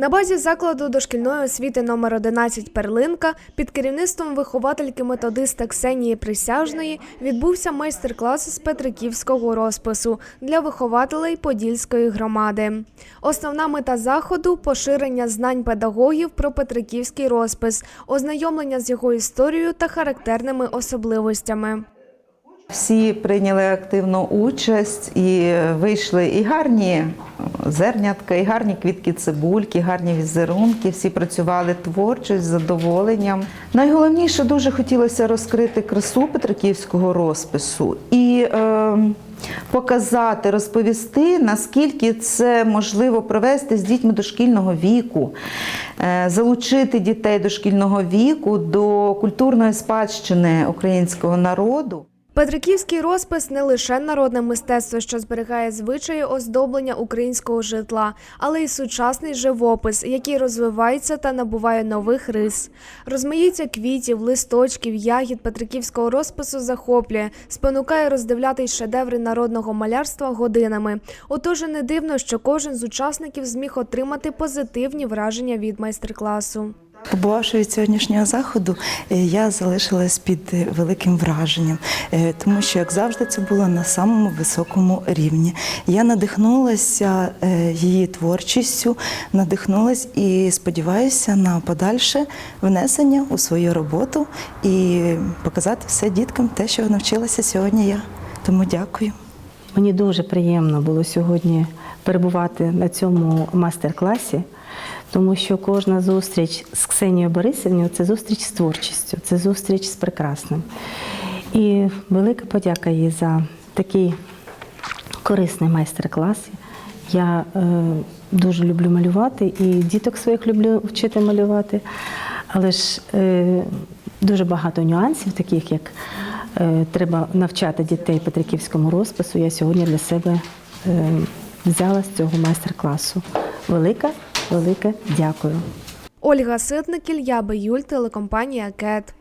На базі закладу дошкільної освіти номер 11 Перлинка під керівництвом виховательки методиста Ксенії Присяжної відбувся майстер-клас з петриківського розпису для вихователей Подільської громади. Основна мета заходу поширення знань педагогів про петриківський розпис, ознайомлення з його історією та характерними особливостями. Всі прийняли активну участь і вийшли і гарні зернятка, і гарні квітки цибульки, гарні візерунки. Всі працювали творчо з задоволенням. Найголовніше дуже хотілося розкрити красу петриківського розпису і е, показати, розповісти, наскільки це можливо провести з дітьми дошкільного віку, е, залучити дітей дошкільного віку до культурної спадщини українського народу. Петриківський розпис не лише народне мистецтво, що зберігає звичаї оздоблення українського житла, але й сучасний живопис, який розвивається та набуває нових рис. Розмаїття квітів, листочків, ягід петриківського розпису захоплює, спонукає роздивлятись шедеври народного малярства годинами. Отож, не дивно, що кожен з учасників зміг отримати позитивні враження від майстер-класу. Побувавши від сьогоднішнього заходу, е, я залишилась під е, великим враженням, е, тому що, як завжди, це було на самому високому рівні. Я надихнулася її творчістю, надихнулась і сподіваюся на подальше внесення у свою роботу і показати все діткам те, що навчилася сьогодні я. Тому дякую. Мені дуже приємно було сьогодні перебувати на цьому майстер-класі, тому що кожна зустріч з Ксенією Борисівною це зустріч з творчістю, це зустріч з прекрасним. І велика подяка їй за такий корисний майстер-клас. Я е, дуже люблю малювати і діток своїх люблю вчити малювати, але ж е, дуже багато нюансів, таких як е, треба навчати дітей петриківському розпису. Я сьогодні для себе е, взяла з цього майстер-класу. Велике, велике дякую. Ольга Ситник, Ілья Биюль, телекомпанія КЕТ.